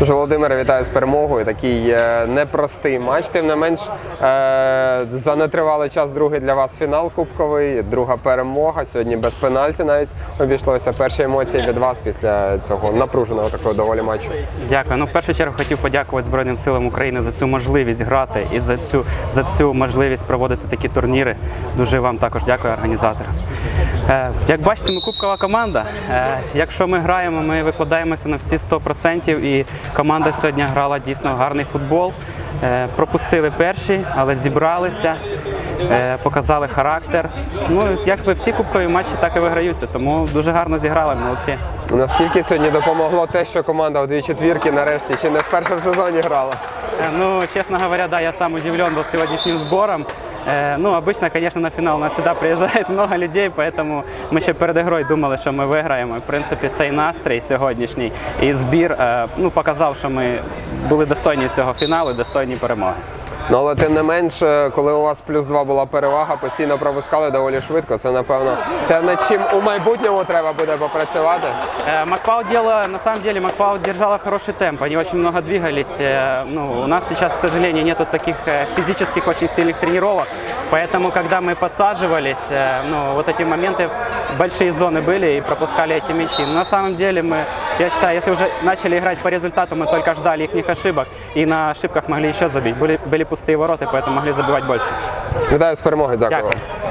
Тож, Володимире, вітаю з перемогою. Такий е, непростий матч. Тим не менш, е, за нетривалий час другий для вас фінал кубковий, друга перемога. Сьогодні без пенальті навіть обійшлося. Перші емоції від вас після цього напруженого такого доволі матчу. Дякую. Ну, в першу чергу хотів подякувати Збройним силам України за цю можливість грати і за цю, за цю можливість проводити такі турніри. Дуже вам також дякую, організаторам. Е, як бачите, ми кубкова команда. Е, якщо ми граємо, ми викладаємося на всі 100% і команда сьогодні грала дійсно гарний футбол. Е, пропустили перші, але зібралися, показали характер. Ну, як ви всі кубкові матчі так і виграються, тому дуже гарно зіграли, молодці. Наскільки сьогодні допомогло те, що команда у дві четвірки нарешті чи не вперше в сезоні грала? Ну, честно говоря, да, я сам удивлен был сегодняшним сбором. Э, Ну, обычно, конечно, на финал у нас сюда приїжджає много людей, поэтому ми ще перед грою думали, що ми виграємо. І, В принципі, цей настрій сьогоднішній і збір е, ну, показав, що ми були достойні цього фіналу, і достойні перемоги. Ну, але тим не менш, е, коли у вас плюс два була перевага, постійно пропускали доволі швидко. Це напевно те, над чим у майбутньому треба буде попрацювати. Э, Макпау делала, на самом деле, Макпау держала хороший темп, они очень много двигались. Э, Ну, у нас сейчас, к сожалению, нету таких э, физических очень сильных тренировок, поэтому, когда мы подсаживались, э, ну, вот эти моменты, большие зоны были и пропускали эти мячи. Но на самом деле мы, я считаю, если уже начали играть по результату, мы только ждали их ошибок и на ошибках могли еще забить. Были, были пустые ворота, поэтому могли забивать больше. Вітаю з перемогою. Дякую. Дякую.